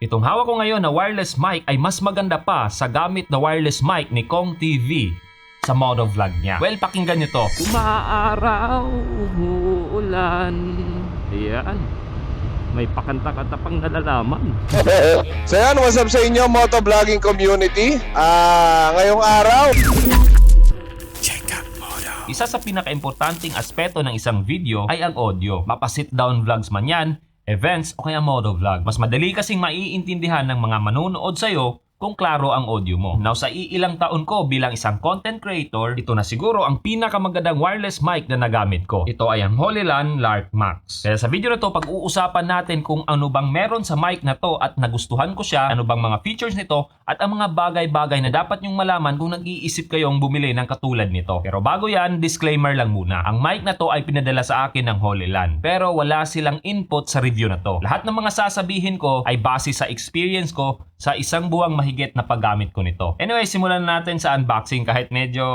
Itong hawak ko ngayon na wireless mic ay mas maganda pa sa gamit na wireless mic ni Kong TV sa modo vlog niya. Well, pakinggan nyo to. Umaaraw, umuulan. Ayan. May pakanta-kanta pang nalalaman. so yan, what's up sa inyo, motovlogging community? Ah, ngayong araw, Isa sa pinaka-importanting aspeto ng isang video ay ang audio. Mapa-sit down vlogs man yan, events o kaya modo vlog. Mas madali kasing maiintindihan ng mga manonood sa'yo kung klaro ang audio mo. Now sa iilang taon ko bilang isang content creator, ito na siguro ang pinakamagandang wireless mic na nagamit ko. Ito ay ang Holyland Lark Max. Kaya sa video na to, pag-uusapan natin kung ano bang meron sa mic na to at nagustuhan ko siya, ano bang mga features nito, at ang mga bagay-bagay na dapat nyong malaman kung nag-iisip kayong bumili ng katulad nito. Pero bago yan, disclaimer lang muna. Ang mic na to ay pinadala sa akin ng Holyland. Pero wala silang input sa review na to. Lahat ng mga sasabihin ko ay base sa experience ko sa isang buwang mahigit na paggamit ko nito. Anyway, simulan na natin sa unboxing kahit medyo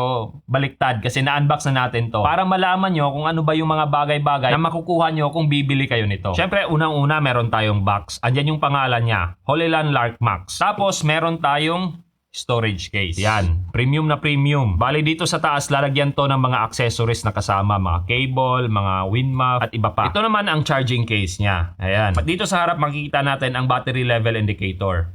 baliktad kasi na-unbox na natin to para malaman nyo kung ano ba yung mga bagay-bagay na makukuha nyo kung bibili kayo nito. Siyempre, unang-una meron tayong box. Andyan yung pangalan niya, Holyland Lark Max. Tapos meron tayong storage case. Yan, premium na premium. Bali dito sa taas, lalagyan to ng mga accessories na kasama, mga cable, mga wind muff, at iba pa. Ito naman ang charging case niya. Ayan. At dito sa harap, makikita natin ang battery level indicator.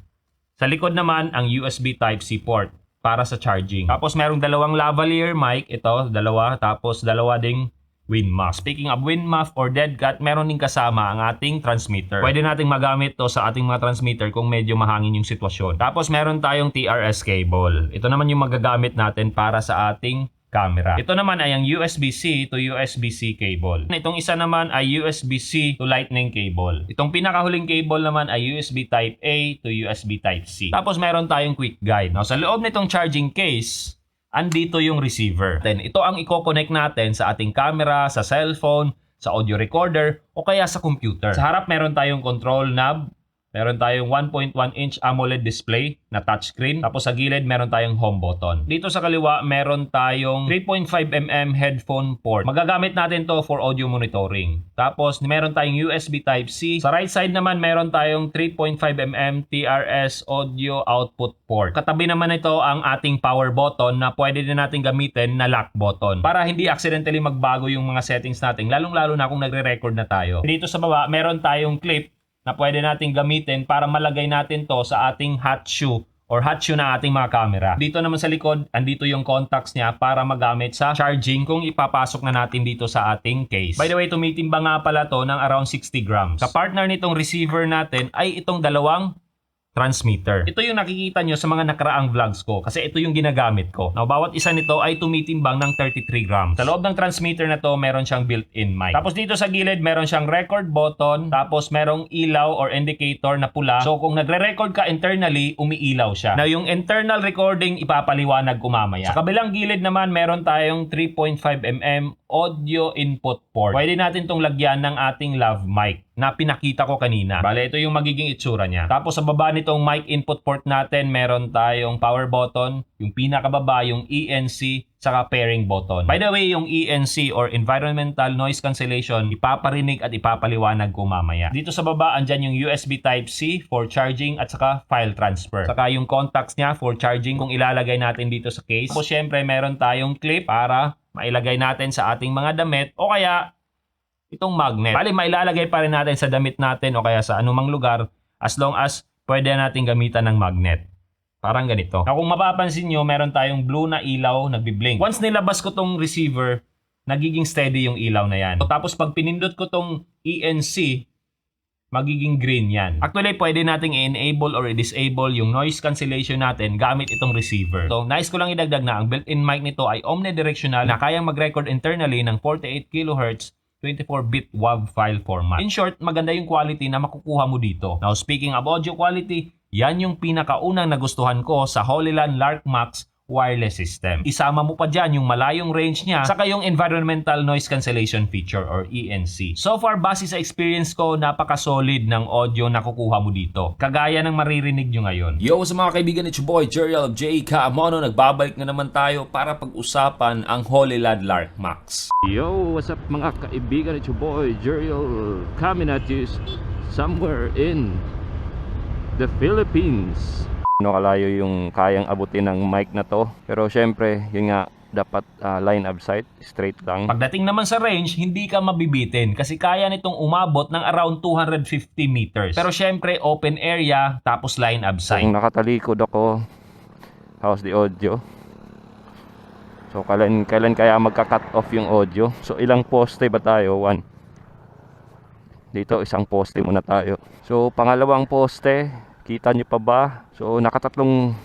Sa likod naman, ang USB Type-C port para sa charging. Tapos merong dalawang lavalier mic, ito, dalawa. Tapos dalawa ding wind muff. Speaking of wind muff or dead cat, meron din kasama ang ating transmitter. Pwede nating magamit to sa ating mga transmitter kung medyo mahangin yung sitwasyon. Tapos meron tayong TRS cable. Ito naman yung magagamit natin para sa ating camera. Ito naman ay ang USB-C to USB-C cable. Itong isa naman ay USB-C to lightning cable. Itong pinakahuling cable naman ay USB Type A to USB Type C. Tapos meron tayong quick guide. Now, sa loob nitong charging case, andito yung receiver. Then, ito ang i-connect natin sa ating camera, sa cellphone, sa audio recorder, o kaya sa computer. Sa harap meron tayong control knob, Meron tayong 1.1 inch AMOLED display na touchscreen. Tapos sa gilid, meron tayong home button. Dito sa kaliwa, meron tayong 3.5mm headphone port. Magagamit natin to for audio monitoring. Tapos meron tayong USB Type-C. Sa right side naman, meron tayong 3.5mm TRS audio output port. Katabi naman ito ang ating power button na pwede din natin gamitin na lock button. Para hindi accidentally magbago yung mga settings natin, lalong-lalo na kung nagre-record na tayo. Dito sa baba, meron tayong clip na pwede natin gamitin para malagay natin to sa ating hot shoe or hot shoe na ating mga camera. Dito naman sa likod, andito yung contacts niya para magamit sa charging kung ipapasok na natin dito sa ating case. By the way, tumitimba nga pala to ng around 60 grams. Sa partner nitong receiver natin ay itong dalawang transmitter. Ito yung nakikita nyo sa mga nakaraang vlogs ko kasi ito yung ginagamit ko. Now, bawat isa nito ay tumitimbang ng 33 grams. Sa loob ng transmitter na to, meron siyang built-in mic. Tapos dito sa gilid, meron siyang record button, tapos merong ilaw or indicator na pula. So, kung nagre-record ka internally, umiilaw siya. Now, yung internal recording, ipapaliwanag ko. Sa kabilang gilid naman, meron tayong 3.5mm audio input port. Pwede natin tong lagyan ng ating lav mic na pinakita ko kanina. Bale, ito yung magiging itsura niya. Tapos sa baba nitong mic input port natin, meron tayong power button, yung pinakababa yung ENC, saka pairing button. By the way, yung ENC or Environmental Noise Cancellation, ipaparinig at ipapaliwanag ko mamaya. Dito sa baba, andyan yung USB Type-C for charging at saka file transfer. Saka yung contacts niya for charging kung ilalagay natin dito sa case. Tapos syempre, meron tayong clip para mailagay natin sa ating mga damit o kaya itong magnet. Bali, mailalagay pa rin natin sa damit natin o kaya sa anumang lugar as long as pwede natin gamitan ng magnet. Parang ganito. Now, kung mapapansin nyo, meron tayong blue na ilaw nagbi-blink. Once nilabas ko tong receiver, nagiging steady yung ilaw na yan. Tapos pag pinindot ko tong ENC, magiging green yan. Actually, pwede nating i-enable or i-disable yung noise cancellation natin gamit itong receiver. So, nice ko lang idagdag na ang built-in mic nito ay omnidirectional na kayang mag-record internally ng 48 kHz 24-bit WAV file format. In short, maganda yung quality na makukuha mo dito. Now, speaking of audio quality, yan yung pinakaunang nagustuhan ko sa Holyland Lark Max wireless system. Isama mo pa dyan yung malayong range niya saka yung environmental noise cancellation feature or ENC. So far, base sa experience ko, napaka-solid ng audio na kukuha mo dito. Kagaya ng maririnig nyo ngayon. Yo sa mga kaibigan, it's your boy Jeriel of J. Kaamono. Nagbabalik na naman tayo para pag-usapan ang Holyland Lark Max. Yo, what's up mga kaibigan? It's your boy, Jeriel, coming at you somewhere in the Philippines. Ano kalayo yung kayang abutin ng mic na to. Pero syempre, yun nga, dapat ah, line of sight, straight lang. Pagdating naman sa range, hindi ka mabibitin kasi kaya nitong umabot ng around 250 meters. Pero syempre, open area tapos line of sight. Kung nakatalikod ako, how's the audio? So kailan, kailan kaya magka-cut off yung audio? So ilang poste ba tayo? One. Dito isang poste muna tayo. So pangalawang poste, kita nyo pa ba? So nakatatlong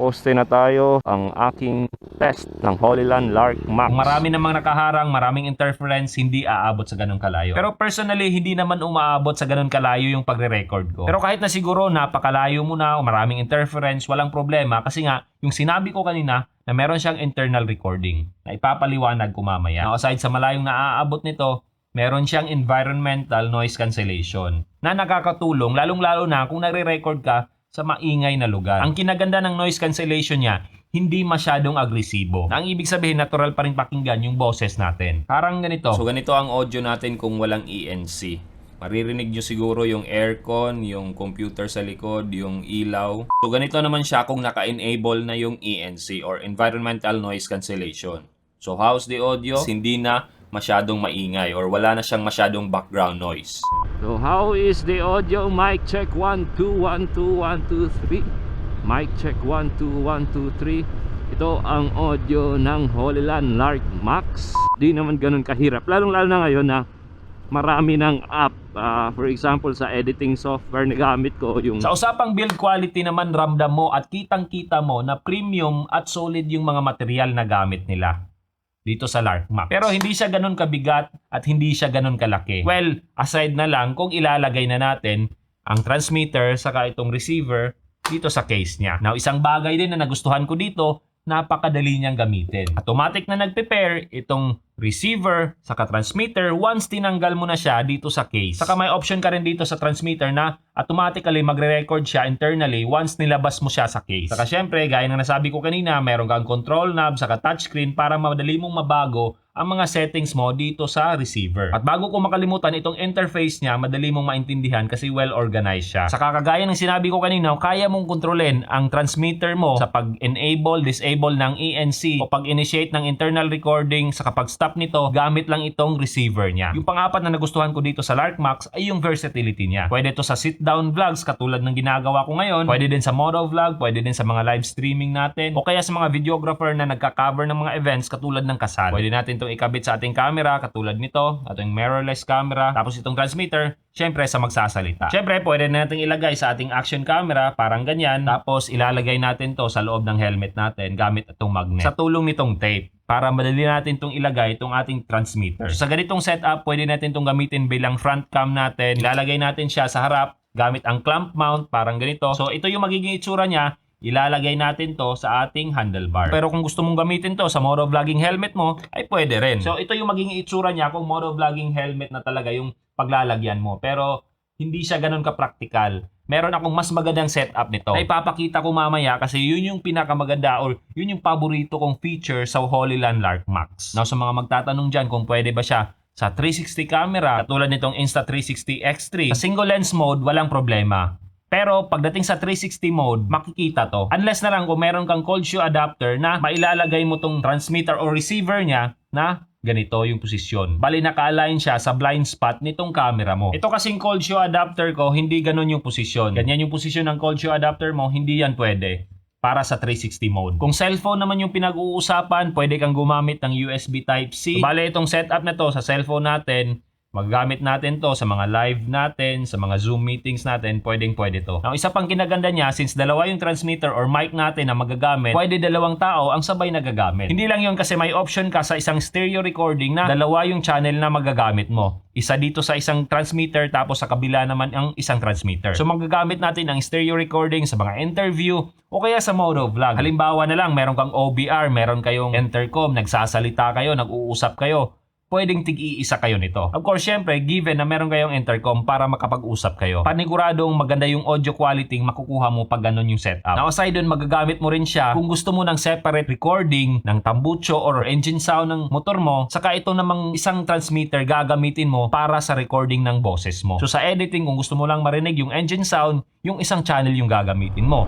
poste na tayo. Ang aking test ng Holyland Lark Max. Marami namang nakaharang, maraming interference, hindi aabot sa ganun kalayo. Pero personally, hindi naman umaabot sa ganun kalayo yung pagre-record ko. Pero kahit na siguro napakalayo mo na o maraming interference, walang problema kasi nga, yung sinabi ko kanina na meron siyang internal recording na ipapaliwanag ko mamaya. Now, aside sa malayong naaabot nito, meron siyang environmental noise cancellation na nakakatulong lalong-lalo na kung nagre-record ka sa maingay na lugar. Ang kinaganda ng noise cancellation niya, hindi masyadong agresibo. Na ang ibig sabihin, natural pa rin pakinggan yung boses natin. Parang ganito. So ganito ang audio natin kung walang ENC. Maririnig nyo siguro yung aircon, yung computer sa likod, yung ilaw. So ganito naman siya kung naka-enable na yung ENC or Environmental Noise Cancellation. So how's the audio? Hindi na masyadong maingay or wala na siyang masyadong background noise. So how is the audio? Mic check 1 2 1 2 1 2 3. Mic check 1 2 1 2 3. Ito ang audio ng Holyland Lark Max. Di naman ganun kahirap. Lalong lalo na ngayon na marami ng app. Ah, for example sa editing software na gamit ko yung Sa usapang build quality naman, ramdam mo at kitang-kita mo na premium at solid yung mga material na gamit nila dito sa Lark Max. Pero hindi siya ganun kabigat at hindi siya ganun kalaki. Well, aside na lang kung ilalagay na natin ang transmitter saka itong receiver dito sa case niya. Now, isang bagay din na nagustuhan ko dito, napakadali niyang gamitin. Automatic na nagpe-pair itong receiver saka transmitter once tinanggal mo na siya dito sa case. Saka may option ka rin dito sa transmitter na automatically magre-record siya internally once nilabas mo siya sa case. Saka syempre, gaya ng nasabi ko kanina, meron kang control knob saka touchscreen para madali mong mabago ang mga settings mo dito sa receiver. At bago ko makalimutan, itong interface niya, madali mong maintindihan kasi well organized siya. Sa kakagaya ng sinabi ko kanina, kaya mong kontrolin ang transmitter mo sa pag-enable, disable ng ENC o pag-initiate ng internal recording sa kapag stop nito, gamit lang itong receiver niya. Yung pang-apat na nagustuhan ko dito sa Lark Max ay yung versatility niya. Pwede to sa sit-down vlogs katulad ng ginagawa ko ngayon. Pwede din sa moto vlog, pwede din sa mga live streaming natin o kaya sa mga videographer na nagka-cover ng mga events katulad ng kasal. Pwede natin itong ikabit sa ating camera katulad nito, ating mirrorless camera, tapos itong transmitter, syempre sa magsasalita. Syempre, pwede natin ilagay sa ating action camera, parang ganyan, tapos ilalagay natin to sa loob ng helmet natin gamit itong magnet. Sa tulong nitong tape para madali natin itong ilagay itong ating transmitter. Sa ganitong setup, pwede natin itong gamitin bilang front cam natin. Ilalagay natin siya sa harap gamit ang clamp mount, parang ganito. So, ito yung magiging itsura niya ilalagay natin to sa ating handlebar. Pero kung gusto mong gamitin to sa moto vlogging helmet mo, ay pwede rin. So ito yung magiging itsura niya kung moto vlogging helmet na talaga yung paglalagyan mo. Pero hindi siya ganun ka-practical. Meron akong mas magandang setup nito. Na ipapakita ko mamaya kasi yun yung pinakamaganda or yun yung paborito kong feature sa Holyland Lark Max. Now sa mga magtatanong dyan kung pwede ba siya sa 360 camera, katulad nitong Insta360 X3, sa single lens mode, walang problema. Pero pagdating sa 360 mode, makikita to. Unless na lang kung meron kang cold shoe adapter na mailalagay mo tong transmitter or receiver niya na ganito yung posisyon. Bali naka-align siya sa blind spot nitong camera mo. Ito kasing cold shoe adapter ko, hindi ganun yung posisyon. Ganyan yung posisyon ng cold shoe adapter mo, hindi yan pwede para sa 360 mode. Kung cellphone naman yung pinag-uusapan, pwede kang gumamit ng USB Type-C. Bale, itong setup na to sa cellphone natin, Magagamit natin to sa mga live natin, sa mga Zoom meetings natin, pwedeng pwede to. Now, isa pang kinaganda niya, since dalawa yung transmitter or mic natin na magagamit, pwede dalawang tao ang sabay nagagamit. Hindi lang yun kasi may option ka sa isang stereo recording na dalawa yung channel na magagamit mo. Isa dito sa isang transmitter tapos sa kabila naman ang isang transmitter. So magagamit natin ang stereo recording sa mga interview o kaya sa moto vlog. Halimbawa na lang, meron kang OBR, meron kayong intercom, nagsasalita kayo, nag-uusap kayo pwedeng tig-iisa kayo nito. Of course, syempre, given na meron kayong intercom para makapag-usap kayo. Paniguradong maganda yung audio quality makukuha mo pag ganun yung setup. Now, aside dun, magagamit mo rin siya kung gusto mo ng separate recording ng tambucho or engine sound ng motor mo, saka ito namang isang transmitter gagamitin mo para sa recording ng boses mo. So sa editing, kung gusto mo lang marinig yung engine sound, yung isang channel yung gagamitin mo.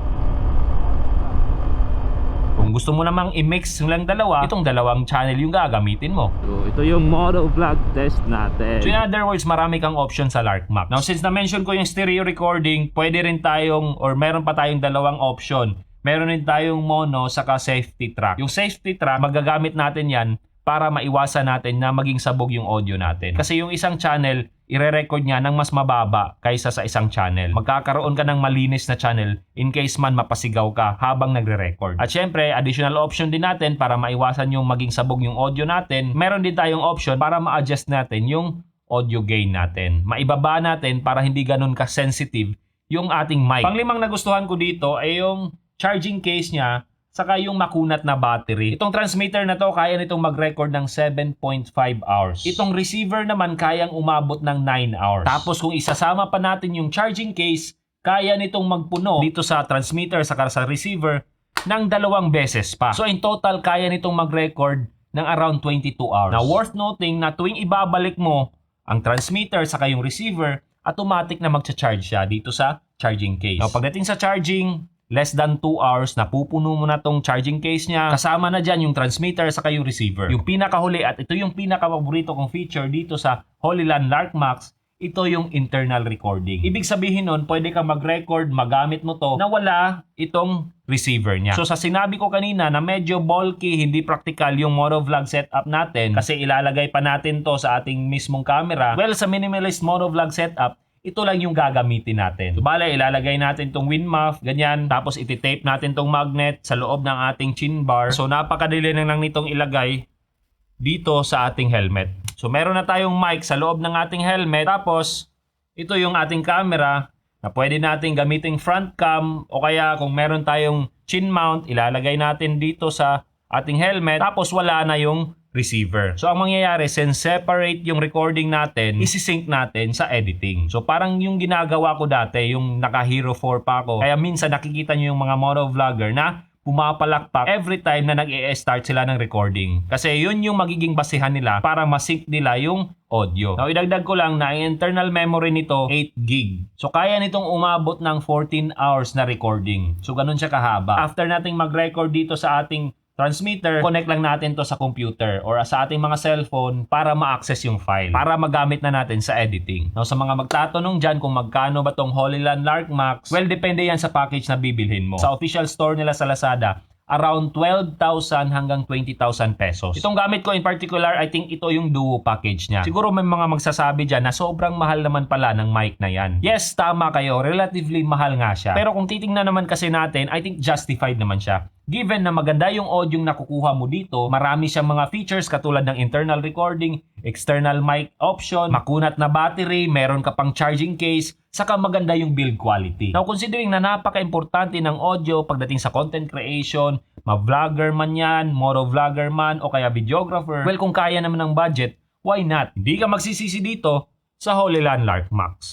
Kung gusto mo namang i-mix lang dalawa, itong dalawang channel yung gagamitin mo. So, ito yung moto vlog test natin. So in other words, marami kang option sa Lark Max. Now since na-mention ko yung stereo recording, pwede rin tayong or meron pa tayong dalawang option. Meron din tayong mono saka safety track. Yung safety track, magagamit natin yan para maiwasan natin na maging sabog yung audio natin. Kasi yung isang channel, ire-record niya ng mas mababa kaysa sa isang channel. Magkakaroon ka ng malinis na channel in case man mapasigaw ka habang nagre-record. At syempre, additional option din natin para maiwasan yung maging sabog yung audio natin. Meron din tayong option para ma-adjust natin yung audio gain natin. Maibaba natin para hindi ganun ka-sensitive yung ating mic. Panglimang nagustuhan ko dito ay yung charging case niya saka yung makunat na battery. Itong transmitter na to, kaya nitong mag-record ng 7.5 hours. Itong receiver naman, kayang umabot ng 9 hours. Tapos kung isasama pa natin yung charging case, kaya nitong magpuno dito sa transmitter saka sa receiver ng dalawang beses pa. So in total, kaya nitong mag-record ng around 22 hours. Now worth noting na tuwing ibabalik mo ang transmitter saka yung receiver, automatic na magcha-charge siya dito sa charging case. Now pagdating sa charging, less than 2 hours, napupuno mo na tong charging case niya. Kasama na dyan yung transmitter saka yung receiver. Yung pinakahuli at ito yung pinaka-paborito kong feature dito sa Holyland Lark Max, ito yung internal recording. Ibig sabihin nun, pwede ka mag-record, magamit mo to na wala itong receiver niya. So sa sinabi ko kanina na medyo bulky, hindi practical yung motovlog setup natin kasi ilalagay pa natin to sa ating mismong camera. Well, sa minimalist motovlog setup, ito lang yung gagamitin natin. So, bale, ilalagay natin tong wind muff, ganyan. Tapos, iti-tape natin tong magnet sa loob ng ating chin bar. So, napakadali na lang nitong ilagay dito sa ating helmet. So, meron na tayong mic sa loob ng ating helmet. Tapos, ito yung ating camera na pwede natin gamiting front cam o kaya kung meron tayong chin mount, ilalagay natin dito sa ating helmet. Tapos, wala na yung receiver. So ang mangyayari, since separate yung recording natin, isi-sync natin sa editing. So parang yung ginagawa ko dati, yung naka Hero 4 pa ako. Kaya minsan nakikita nyo yung mga motovlogger na pumapalakpak every time na nag-i-start sila ng recording. Kasi yun yung magiging basihan nila para masync nila yung audio. Now, idagdag ko lang na internal memory nito 8 gig. So, kaya nitong umabot ng 14 hours na recording. So, ganun siya kahaba. After nating mag-record dito sa ating transmitter, connect lang natin to sa computer or sa ating mga cellphone para ma-access yung file, para magamit na natin sa editing. Now, sa mga magtatanong dyan kung magkano ba tong Holyland Lark Max, well, depende yan sa package na bibilhin mo. Sa official store nila sa Lazada, around 12,000 hanggang 20,000 pesos. Itong gamit ko in particular, I think ito yung duo package niya. Siguro may mga magsasabi dyan na sobrang mahal naman pala ng mic na yan. Yes, tama kayo. Relatively mahal nga siya. Pero kung titingnan naman kasi natin, I think justified naman siya. Given na maganda yung audio yung nakukuha mo dito, marami siyang mga features katulad ng internal recording, external mic option, makunat na battery, meron ka pang charging case, saka maganda yung build quality. Now considering na napaka-importante ng audio pagdating sa content creation, ma-vlogger man yan, motovlogger man, o kaya videographer, well kung kaya naman ng budget, why not? Hindi ka magsisisi dito sa Holyland Lark Max.